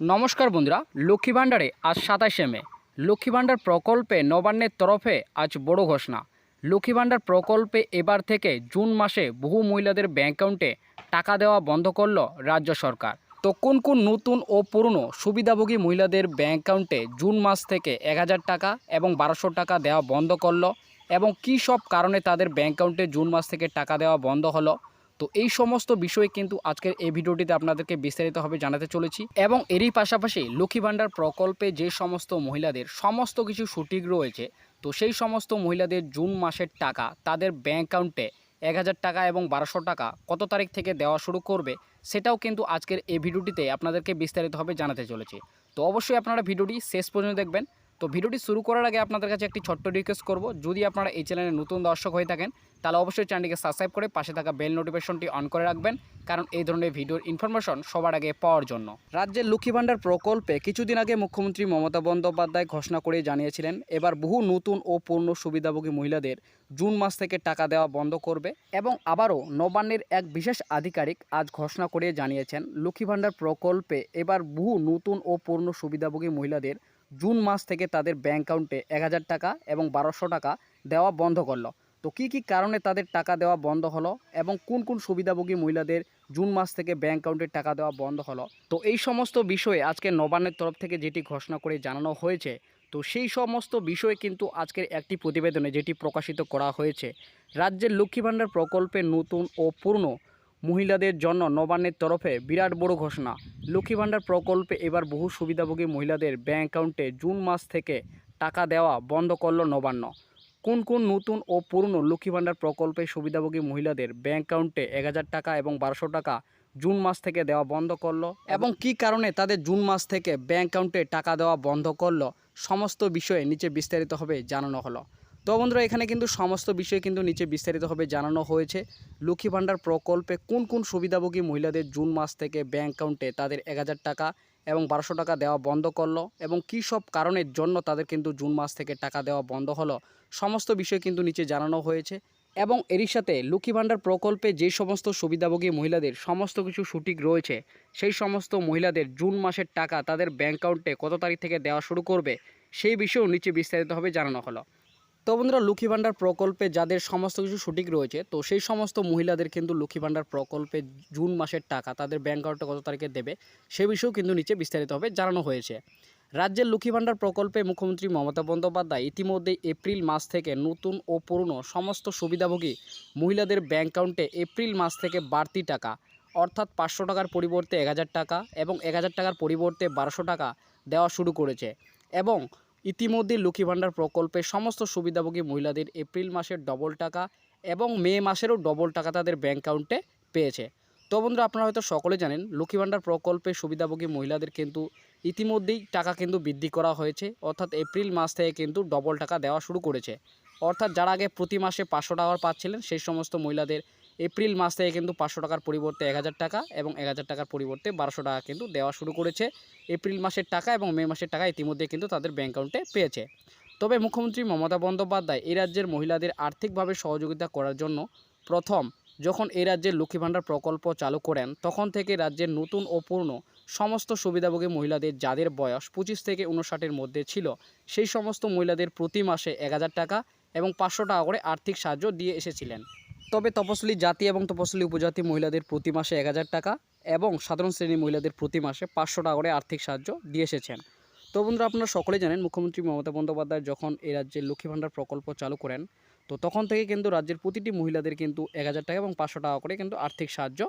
নমস্কার বন্ধুরা, লক্ষ্মী ভাণ্ডারে আজ সাতাশে মে। লক্ষ্মী ভাণ্ডার প্রকল্পে নবান্নের তরফে আজ বড় ঘোষণা। লক্ষ্মী ভাণ্ডার প্রকল্পে এবার থেকে জুন মাসে বহু মহিলাদের ব্যাংক অ্যাকাউন্টে টাকা দেওয়া বন্ধ করল রাজ্য সরকার। তো কোন কোন নতুন ও পুরনো সুবিধাভোগী মহিলাদের ব্যাংক অ্যাকাউন্টে জুন মাস থেকে এক হাজার টাকা এবং বারোশো টাকা দেওয়া বন্ধ করল এবং কী সব কারণে তাদের ব্যাংক অ্যাকাউন্টে জুন মাস থেকে টাকা দেওয়া বন্ধ হলো? তো এই সমস্ত বিষয় কিন্তু আজকের এই ভিডিওটিতে আপনাদেরকে বিস্তারিতভাবে জানাতে চলেছি এবং এরই পাশাপাশি লক্ষ্মী ভাণ্ডার প্রকল্পে যে সমস্ত মহিলাদের সমস্ত কিছু সঠিক রয়েছে, তো সেই সমস্ত মহিলাদের জুন মাসের টাকা তাদের ব্যাঙ্ক অ্যাকাউন্টে এক হাজার টাকা এবং বারোশো টাকা কত তারিখ থেকে দেওয়া শুরু করবে, সেটাও কিন্তু আজকের এই ভিডিওটিতে আপনাদেরকে বিস্তারিতভাবে জানাতে চলেছি। তো অবশ্যই আপনারা ভিডিওটি শেষ পর্যন্ত দেখবেন। তো ভিডিওটি শুরু করার আগে আপনাদের কাছে একটি ছোট্ট রিকোয়েস্ট করব। যদি আপনারা এই চ্যানেলে নতুন দর্শক হয়ে থাকেন, তাহলে অবশ্যই চ্যানেলটিকে সাবস্ক্রাইব করে পাশে থাকা বেল নোটিফিকেশনটি অন করে রাখবেন, কারণ এই ধরনের ভিডিওর ইনফরমেশন সবার আগে পাওয়ার জন্য। রাজ্যের লক্ষ্মী ভাণ্ডার প্রকল্পে কিছুদিন আগে মুখ্যমন্ত্রী মমতা বন্দ্যোপাধ্যায় ঘোষণা করে জানিয়েছিলেন, এবার বহু নতুন ও পূর্ণ সুবিধাভোগী মহিলাদের জুন মাস থেকে টাকা দেওয়া বন্ধ করবে এবং আবারও নবান্নের এক বিশেষ আধিকারিক আজ ঘোষণা করে জানিয়েছেন, লক্ষ্মী ভাণ্ডার প্রকল্পে এবার বহু নতুন ও পূর্ণ সুবিধাভোগী মহিলাদের জুন মাস থেকে তাদের ব্যাঙ্ক অ্যাকাউন্টে এক হাজার টাকা এবং বারোশো টাকা দেওয়া বন্ধ করল। তো কী কী কারণে তাদের টাকা দেওয়া বন্ধ হলো এবং কোন কোন সুবিধাভোগী মহিলাদের জুন মাস থেকে ব্যাঙ্ক অ্যাকাউন্টে টাকা দেওয়া বন্ধ হলো? তো এই সমস্ত বিষয়ে আজকে নবান্নের তরফ থেকে যেটি ঘোষণা করে জানানো হয়েছে, তো সেই সমস্ত বিষয়ে কিন্তু আজকের একটি প্রতিবেদনে যেটি প্রকাশিত করা হয়েছে, রাজ্যের লক্ষ্মী ভাণ্ডার প্রকল্পে নতুন ও পুরনো মহিলাদের জন্য নবান্নের তরফে বিরাট বড় ঘোষণা। লক্ষ্মী ভাণ্ডার প্রকল্পে এবার বহু সুবিধাভোগী মহিলাদের ব্যাঙ্ক অ্যাকাউন্টে জুন মাস থেকে টাকা দেওয়া বন্ধ করল নবান্ন। কোন কোন নতুন ও পুরনো লক্ষ্মী ভাণ্ডার প্রকল্পে সুবিধাভোগী মহিলাদের ব্যাঙ্ক অ্যাকাউন্টে এক হাজার টাকা এবং বারোশো টাকা জুন মাস থেকে দেওয়া বন্ধ করল এবং কি কারণে তাদের জুন মাস থেকে ব্যাঙ্ক অ্যাকাউন্টে টাকা দেওয়া বন্ধ করল, সমস্ত বিষয়ে নিচে বিস্তারিতভাবে জানানো হলো। তো বন্ধুরা, এখানে কিন্তু সমস্ত বিষয় কিন্তু নিচে বিস্তারিতভাবে জানানো হয়েছে। লক্ষ্মী ভাণ্ডার প্রকল্পে কোন কোন সুবিধাভোগী মহিলাদের জুন মাস থেকে ব্যাঙ্ক অ্যাকাউন্টে তাদের এক হাজার টাকা এবং বারোশো টাকা দেওয়া বন্ধ করল এবং কী সব কারণের জন্য তাদের কিন্তু জুন মাস থেকে টাকা দেওয়া বন্ধ হলো, সমস্ত বিষয় কিন্তু নিচে জানানো হয়েছে। এবং এরই সাথে লক্ষ্মী ভাণ্ডার প্রকল্পে যে সমস্ত সুবিধাভোগী মহিলাদের সমস্ত কিছু সঠিক রয়েছে, সেই সমস্ত মহিলাদের জুন মাসের টাকা তাদের ব্যাঙ্ক অ্যাকাউন্টে কত তারিখ থেকে দেওয়া শুরু করবে, সেই বিষয়েও নিচে বিস্তারিতভাবে জানানো হলো। তো বন্ধুরা লক্ষ্মী ভাণ্ডার প্রকল্পে যাদের সমস্ত কিছু সঠিক রয়েছে, তো সেই সমস্ত মহিলাদের কিন্তু লক্ষ্মী ভাণ্ডার প্রকল্পে জুন মাসের টাকা তাদের ব্যাঙ্ক অ্যাকাউন্টে কত তারিখে দেবে, সে বিষয়েও কিন্তু নিচে বিস্তারিতভাবে জানানো হয়েছে। রাজ্যের লক্ষ্মী ভাণ্ডার প্রকল্পে মুখ্যমন্ত্রী মমতা বন্দ্যোপাধ্যায় ইতিমধ্যে এপ্রিল মাস থেকে নতুন ও পুরনো সমস্ত সুবিধাভোগী মহিলাদের ব্যাংক অ্যাকাউন্টে এপ্রিল মাস থেকে বাড়তি টাকা, অর্থাৎ পাঁচশো টাকার পরিবর্তে এক হাজার টাকা এবং এক হাজার টাকার পরিবর্তে বারোশো টাকা দেওয়া শুরু করেছে। এবং ইতিমধ্যে লক্ষ্মী ভাণ্ডার প্রকল্পে সমস্ত সুবিধাভোগী মহিলাদের এপ্রিল মাসের ডবল টাকা এবং মে মাসেরও ডবল টাকা তাদের ব্যাঙ্ক অ্যাকাউন্টে পেয়েছে। তো বন্ধুরা, আপনারা হয়তো সকলে জানেন, লক্ষ্মী ভাণ্ডার প্রকল্পে সুবিধাভোগী মহিলাদের কিন্তু ইতিমধ্যেই টাকা কিন্তু বৃদ্ধি করা হয়েছে। অর্থাৎ এপ্রিল মাস থেকে কিন্তু ডবল টাকা দেওয়া শুরু করেছে। অর্থাৎ যারা আগে প্রতি মাসে পাঁচশো টাকা পাচ্ছিলেন, সেই সমস্ত মহিলাদের এপ্রিল মাস থেকে কিন্তু পাঁচশো টাকার পরিবর্তে এক হাজার টাকা এবং এক হাজার টাকার পরিবর্তে বারোশো টাকা কিন্তু দেওয়া শুরু করেছে। এপ্রিল মাসের টাকা এবং মে মাসের টাকা ইতিমধ্যে কিন্তু তাদের ব্যাঙ্ক অ্যাকাউন্টে পেয়েছে। তবে মুখ্যমন্ত্রী মমতা বন্দ্যোপাধ্যায় এই রাজ্যের মহিলাদের আর্থিকভাবে সহযোগিতা করার জন্য প্রথম যখন এই রাজ্যের লক্ষ্মী ভাণ্ডার প্রকল্প চালু করেন, তখন থেকে রাজ্যের নতুন ও পূর্ণ সমস্ত সুবিধাভোগী মহিলাদের যাদের বয়স পঁচিশ থেকে উনষাটের মধ্যে ছিল, সেই সমস্ত মহিলাদের প্রতি মাসে এক হাজার টাকা এবং পাঁচশো টাকা করে আর্থিক সাহায্য দিয়ে এসেছিলেন। তবে তপশিলি জাতি এবং তপশিলি উপজাতি মহিলাদের প্রতি মাসে এক হাজার টাকা এবং সাধারণ শ্রেণির মহিলাদের প্রতি মাসে পাঁচশো টাকা করে আর্থিক সাহায্য দিয়ে এসেছেন। তো বন্ধুরা, আপনারা সকলে জানেন, মুখ্যমন্ত্রী মমতা বন্দ্যোপাধ্যায় যখন এই রাজ্যের লক্ষ্মী ভাণ্ডার প্রকল্প চালু করেন, তো তখন থেকে কিন্তু রাজ্যের প্রতিটি মহিলাদের কিন্তু এক হাজার টাকা এবং পাঁচশো টাকা করে কিন্তু আর্থিক সাহায্য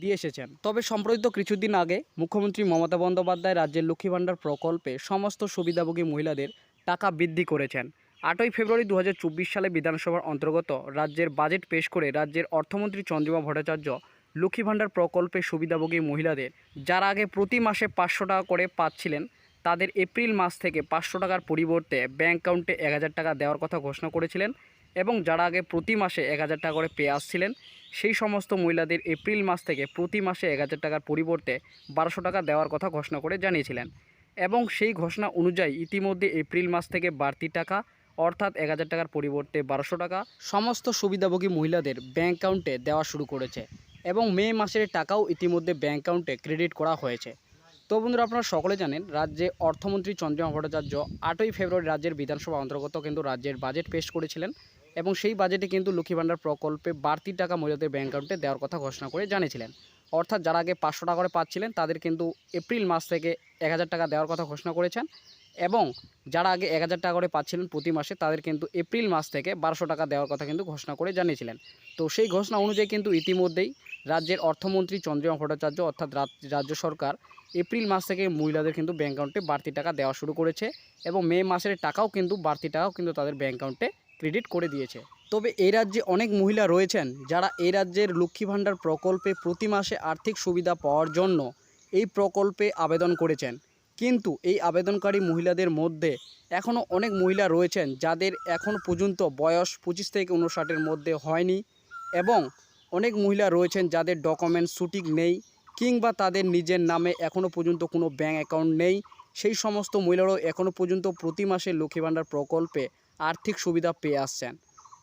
দিয়ে এসেছেন। তবে সম্প্রতি কিছুদিন আগে মুখ্যমন্ত্রী মমতা বন্দ্যোপাধ্যায় রাজ্যের লক্ষ্মী ভাণ্ডার প্রকল্পে সমস্ত সুবিধাভোগী মহিলাদের টাকা বৃদ্ধি করেছেন। আটই ফেব্রুয়ারি দু হাজার চব্বিশ সালে বিধানসভার অন্তর্গত রাজ্যের বাজেট পেশ করে রাজ্যের অর্থমন্ত্রী চন্দ্রিমা ভট্টাচার্য লক্ষ্মী ভাণ্ডার প্রকল্পে সুবিধাভোগী মহিলাদের, যারা আগে প্রতি মাসে পাঁচশো টাকা করে পাচ্ছিলেন, তাদের এপ্রিল মাস থেকে পাঁচশো টাকার পরিবর্তে ব্যাংক অ্যাকাউন্টে এক হাজার টাকা দেওয়ার কথা ঘোষণা করেছিলেন এবং যারা আগে প্রতি মাসে এক হাজার টাকা করে পেয়ে আসছিলেন, সেই সমস্ত মহিলাদের এপ্রিল মাস থেকে প্রতি মাসে এক হাজার টাকার পরিবর্তে বারোশো টাকা দেওয়ার কথা ঘোষণা করে জানিয়েছিলেন। এবং সেই ঘোষণা অনুযায়ী ইতিমধ্যে এপ্রিল মাস থেকে বাড়তি টাকা অর্থাৎ এক হাজার টাকার পরিবর্তে বারোশো টাকা সমস্ত সুবিধাভোগী মহিলাদের ব্যাঙ্ক অ্যাকাউন্টে দেওয়া শুরু করেছে এবং মে মাসের টাকাও ইতিমধ্যে ব্যাঙ্ক অ্যাকাউন্টে ক্রেডিট করা হয়েছে। তো বন্ধুরা, আপনারা সকলে জানেন, রাজ্যে অর্থমন্ত্রী চন্দ্রিমা ভট্টাচার্য আটই ফেব্রুয়ারি রাজ্যের বিধানসভা অন্তর্গত কিন্তু রাজ্যের বাজেট পেশ করেছিলেন এবং সেই বাজেটে কিন্তু লক্ষ্মী ভাণ্ডার প্রকল্পে বাড়তি টাকা মহিলাদের ব্যাঙ্ক অ্যাকাউন্টে দেওয়ার কথা ঘোষণা করে জানিয়েছিলেন। অর্থাৎ যারা আগে পাঁচশো টাকা করে পাচ্ছিলেন, তাদের কিন্তু এপ্রিল মাস থেকে এক হাজার টাকা দেওয়ার কথা ঘোষণা করেছেন এবং যারা আগে এক হাজার টাকা করে পাচ্ছিলেন প্রতি মাসে, তাদের কিন্তু এপ্রিল মাস থেকে বারোশো টাকা দেওয়ার কথা কিন্তু ঘোষণা করে জানিয়েছিলেন। তো সেই ঘোষণা অনুযায়ী কিন্তু ইতিমধ্যেই রাজ্যের অর্থমন্ত্রী চন্দ্রিমা ভট্টাচার্য অর্থাৎ রাজ্য সরকার এপ্রিল মাস থেকে মহিলাদের কিন্তু ব্যাঙ্ক অ্যাকাউন্টে বাড়তি টাকা দেওয়া শুরু করেছে এবং মে মাসের টাকাও কিন্তু বাড়তি টাকাও কিন্তু তাদের ব্যাঙ্ক অ্যাকাউন্টে ক্রেডিট করে দিয়েছে। তবে এই রাজ্যে অনেক মহিলা রয়েছেন যারা এই রাজ্যের লক্ষ্মী ভাণ্ডার প্রকল্পে প্রতি মাসে আর্থিক সুবিধা পাওয়ার জন্য এই প্রকল্পে আবেদন করেছেন। কিন্তু এই আবেদনকারী মহিলাদের মধ্যে এখনও অনেক মহিলা রয়েছেন যাদের এখন পর্যন্ত বয়স পঁচিশ থেকে উনষাটের মধ্যে হয়নি এবং অনেক মহিলা রয়েছেন যাদের ডকুমেন্ট সঠিক নেই কিংবা তাদের নিজের নামে এখনও পর্যন্ত কোনো ব্যাঙ্ক অ্যাকাউন্ট নেই। সেই সমস্ত মহিলারাও এখনও পর্যন্ত প্রতি মাসে লক্ষ্মী ভাণ্ডার প্রকল্পে আর্থিক সুবিধা পেয়ে আসছেন।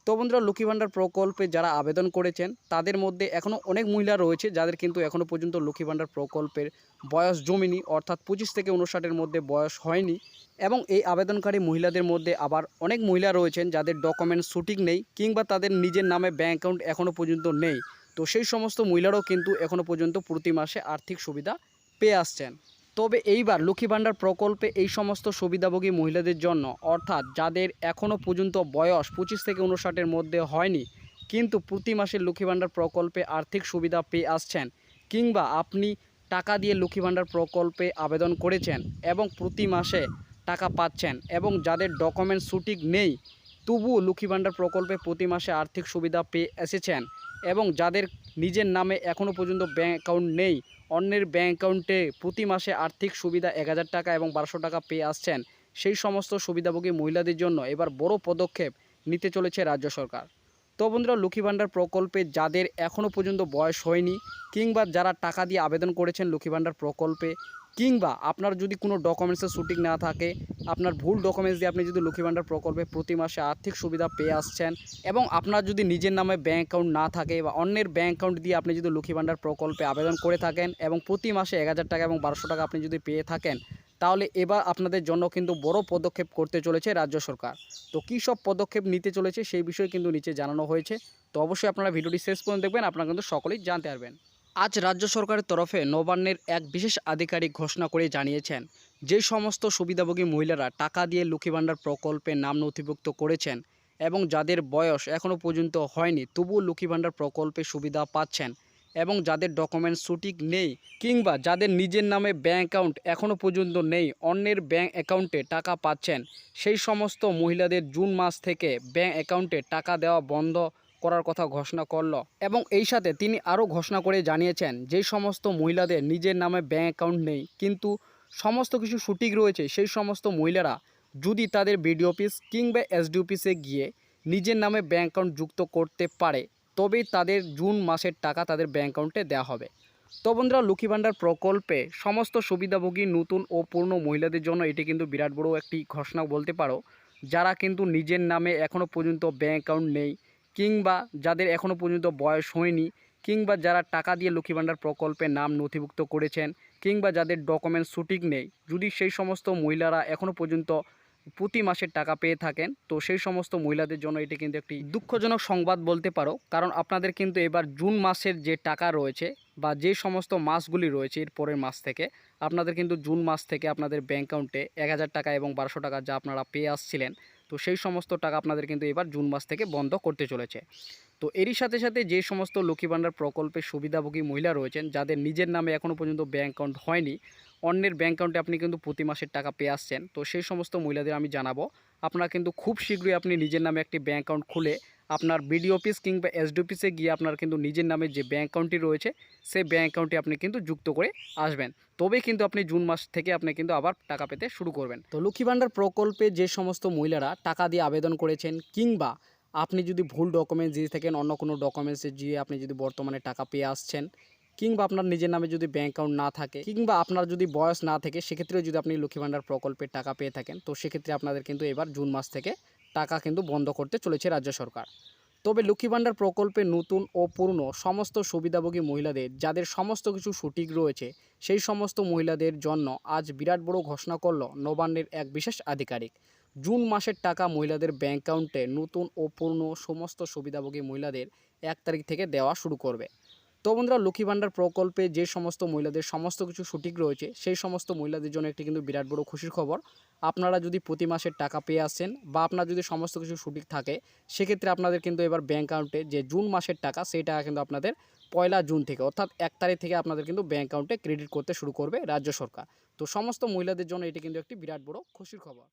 তো বন্ধুরা লক্ষ্মী ভাণ্ডার প্রকল্পে যারা আবেদন করেছেন, তাদের মধ্যে এখনও অনেক মহিলা রয়েছে যাদের কিন্তু এখনও পর্যন্ত লক্ষ্মী ভাণ্ডার প্রকল্পের বয়স জমিনি, অর্থাৎ পঁচিশ থেকে উনষাটের মধ্যে বয়স হয়নি। এবং এই আবেদনকারী মহিলাদের মধ্যে আবার অনেক মহিলা রয়েছেন যাদের ডকুমেন্ট সঠিক নেই কিংবা তাদের নিজের নামে ব্যাঙ্ক অ্যাকাউন্ট এখনও পর্যন্ত নেই। তো সেই সমস্ত মহিলারাও কিন্তু এখনও পর্যন্ত প্রতি মাসে আর্থিক সুবিধা পেয়ে আসছেন। তবে এইবার লক্ষ্মী ভাণ্ডার প্রকল্পে এই সমস্ত সুবিধাভোগী মহিলাদের জন্য, অর্থাৎ যাদের এখনও পর্যন্ত বয়স পঁচিশ থেকে উনষাটের মধ্যে হয়নি, কিন্তু প্রতি মাসে লক্ষ্মী ভাণ্ডার প্রকল্পে আর্থিক সুবিধা পেয়ে আসছেন কিংবা আপনি টাকা দিয়ে লক্ষ্মী ভাণ্ডার প্রকল্পে আবেদন করেছেন এবং প্রতি মাসে টাকা পাচ্ছেন এবং যাদের ডকুমেন্ট সঠিক নেই, তবুও লক্ষ্মী ভাণ্ডার প্রকল্পে প্রতি মাসে আর্থিক সুবিধা পেয়ে এসেছেন এবং যাদের নিজের নামে এখনও পর্যন্ত ব্যাঙ্ক অ্যাকাউন্ট নেই। অন্যের ব্যাঙ্ক অ্যাকাউন্টে প্রতি মাসে আর্থিক সুবিধা এক হাজার টাকা এবং বারোশো টাকা পেয়ে আসছেন। সেই সমস্ত সুবিধাভোগী মহিলাদের জন্য এবার বড় পদক্ষেপ নিতে চলেছে রাজ্য সরকার। তো বন্ধুরা, লক্ষ্মী ভাণ্ডার প্রকল্পে যাদের এখনও পর্যন্ত বয়স হয়নি কিংবা যারা টাকা দিয়ে আবেদন করেছেন লক্ষ্মী ভাণ্ডার প্রকল্পে কিংবা আপনার যদি কোনো ডকুমেন্টসের শুটিং না থাকে, আপনার ভুল ডকুমেন্টস দিয়ে আপনি যদি লক্ষ্মী ভাণ্ডার প্রকল্পে প্রতি মাসে আর্থিক সুবিধা পেয়ে আসছেন এবং আপনার যদি নিজের নামে ব্যাঙ্ক অ্যাকাউন্ট না থাকে বা অন্যের ব্যাঙ্ক অ্যাকাউন্ট দিয়ে আপনি যদি লক্ষ্মী ভাণ্ডার প্রকল্পে আবেদন করে থাকেন এবং প্রতি মাসে এক হাজার টাকা এবং বারোশো টাকা আপনি যদি পেয়ে থাকেন, তাহলে এবার আপনাদের জন্য কিন্তু বড় পদক্ষেপ করতে চলেছে রাজ্য সরকার। তো কী সব পদক্ষেপ নিতে চলেছে সেই বিষয়ে কিন্তু নিচে জানানো হয়েছে। তো অবশ্যই আপনারা ভিডিওটি শেষ পর্যন্ত দেখবেন, আপনারা কিন্তু সকলেই জানতে পারবেন। আজ রাজ্য সরকারের তরফে নবান্নের এক বিশেষ আধিকারিক ঘোষণা করে জানিয়েছেন, যে সমস্ত সুবিধাভোগী মহিলারা টাকা দিয়ে লক্ষ্মী ভাণ্ডার প্রকল্পে নাম নথিভুক্ত করেছেন এবং যাদের বয়স এখনও পর্যন্ত হয়নি তবুও লক্ষ্মী ভাণ্ডার প্রকল্পে সুবিধা পাচ্ছেন এবং যাদের ডকুমেন্ট সঠিক নেই কিংবা যাদের নিজের নামে ব্যাঙ্ক অ্যাকাউন্ট এখনও পর্যন্ত নেই, অন্যের ব্যাঙ্ক অ্যাকাউন্টে টাকা পাচ্ছেন। সেই সমস্ত মহিলাদের জুন মাস থেকে ব্যাঙ্ক অ্যাকাউন্টে টাকা দেওয়া বন্ধ করার কথা ঘোষণা করল এবং এই সাথে তিনি আরও ঘোষণা করে জানিয়েছেন যে সমস্ত মহিলাদের নিজের নামে ব্যাঙ্ক অ্যাকাউন্ট নেই। কিন্তু সমস্ত কিছু সঠিক রয়েছে, সেই সমস্ত মহিলারা যদি তাদের বিডি অফিস কিংবা এসডি অফিসে গিয়ে নিজের নামে ব্যাঙ্ক অ্যাকাউন্ট যুক্ত করতে পারে, তবেই তাদের জুন মাসের টাকা তাদের ব্যাঙ্ক অ্যাকাউন্টে দেওয়া হবে। তো বন্ধুরা, লক্ষ্মী ভাণ্ডার প্রকল্পে সমস্ত সুবিধাভোগী নতুন ও পূর্ণ মহিলাদের জন্য এটি কিন্তু বিরাট বড় একটি ঘোষণা বলতে পারো, যারা কিন্তু নিজের নামে এখনও পর্যন্ত ব্যাঙ্ক অ্যাকাউন্ট নেই। কিংবা যাদের এখনও পর্যন্ত বয়স হয়নি, কিংবা যারা টাকা দিয়ে লক্ষ্মী ভাণ্ডার প্রকল্পে নাম নথিভুক্ত করেছেন, কিংবা যাদের ডকুমেন্ট সঠিক নেই, যদি সেই সমস্ত মহিলারা এখনও পর্যন্ত প্রতি মাসের টাকা পেয়ে থাকেন, তো সেই সমস্ত মহিলাদের জন্য এটি কিন্তু একটি দুঃখজনক সংবাদ বলতে পারো। কারণ আপনাদের কিন্তু এবার জুন মাসের যে টাকা রয়েছে, বা যে সমস্ত মাসগুলি রয়েছে এর পরের মাস থেকে, আপনাদের কিন্তু জুন মাস থেকে আপনাদের ব্যাঙ্ক অ্যাকাউন্টে এক হাজার টাকা এবং বারোশো টাকা যা আপনারা পেয়ে আসছিলেন তো সেই সমস্ত টাকা আপনাদের কিন্তু এবার জুন মাস থেকে বন্ধ করতে চলেছে। তো এরই সাথে সাথে যে সমস্ত লক্ষ্মী ভাণ্ডার প্রকল্পের সুবিধাভোগী মহিলা রয়েছেন, যাদের নিজের নামে এখনও পর্যন্ত ব্যাঙ্ক অ্যাকাউন্ট হয়নি, অন্যের ব্যাঙ্ক অ্যাকাউন্টে আপনি কিন্তু প্রতি মাসের টাকা পেয়ে আসছেন। তো সেই সমস্ত মহিলাদের আমি জানাব, আপনারা কিন্তু খুব শীঘ্রই আপনি নিজের নামে একটি ব্যাঙ্ক অ্যাকাউন্ট খুলে আপনার বিডি অফিস কিংবা এসডি অফিসে গিয়ে আপনার কিন্তু নিজের নামে যে ব্যাঙ্ক অ্যাকাউন্টটি রয়েছে, সেই ব্যাঙ্ক অ্যাকাউন্টে আপনি কিন্তু যুক্ত করে আসবেন। তবেই কিন্তু আপনি জুন মাস থেকে আপনি কিন্তু আবার টাকা পেতে শুরু করবেন। তো লক্ষ্মী ভাণ্ডার প্রকল্পে যে সমস্ত মহিলারা টাকা দিয়ে আবেদন করেছেন কিংবা আপনি যদি ভুল ডকুমেন্টস দিয়ে থাকেন, অন্য কোনো ডকুমেন্টসে দিয়ে আপনি যদি বর্তমানে টাকা পেয়ে আসছেন, কিংবা আপনার নিজের নামে যদি ব্যাঙ্ক অ্যাকাউন্ট না থাকে, কিংবা আপনার যদি বয়স না থাকে, সেক্ষেত্রেও যদি আপনি লক্ষ্মী ভাণ্ডার প্রকল্পের টাকা পেয়ে থাকেন, তো সেক্ষেত্রে আপনাদের কিন্তু এবার জুন মাস থেকে টাকা কিন্তু বন্ধ করতে চলেছে রাজ্য সরকার। তবে লক্ষ্মী ভাণ্ডার প্রকল্পে নতুন ও পুরনো সমস্ত সুবিধাভোগী মহিলাদের, যাদের সমস্ত কিছু সঠিক রয়েছে, সেই সমস্ত মহিলাদের জন্য আজ বিরাট বড় ঘোষণা করল নবান্নের এক বিশেষ আধিকারিক। জুন মাসের টাকা মহিলাদের ব্যাংক অ্যাকাউন্টে নতুন ও পুরনো সমস্ত সুবিধাভোগী মহিলাদের এক তারিখ থেকে দেওয়া শুরু করবে। তো বন্ধুরা লক্ষ্মী ভাণ্ডার প্রকল্পে যে সমস্ত মহিলাদের সমস্ত কিছু সঠিক রয়েছে, সেই সমস্ত মহিলাদের জন্য একটি কিন্তু বিরাট বড় খুশির খবর। আপনারা যদি প্রতি মাসের টাকা পেয়ে আসেন বা আপনার যদি সমস্ত কিছু সঠিক থাকে, সেক্ষেত্রে আপনাদের কিন্তু এবার ব্যাঙ্ক অ্যাকাউন্টে যে জুন মাসের টাকা, সেই টাকা কিন্তু আপনাদের পয়লা জুন থেকে, অর্থাৎ এক তারিখ থেকে আপনাদের কিন্তু ব্যাঙ্ক অ্যাকাউন্টে ক্রেডিট করতে শুরু করবে রাজ্য সরকার। তো সমস্ত মহিলাদের জন্য এটি কিন্তু একটি বিরাট বড় খুশির খবর।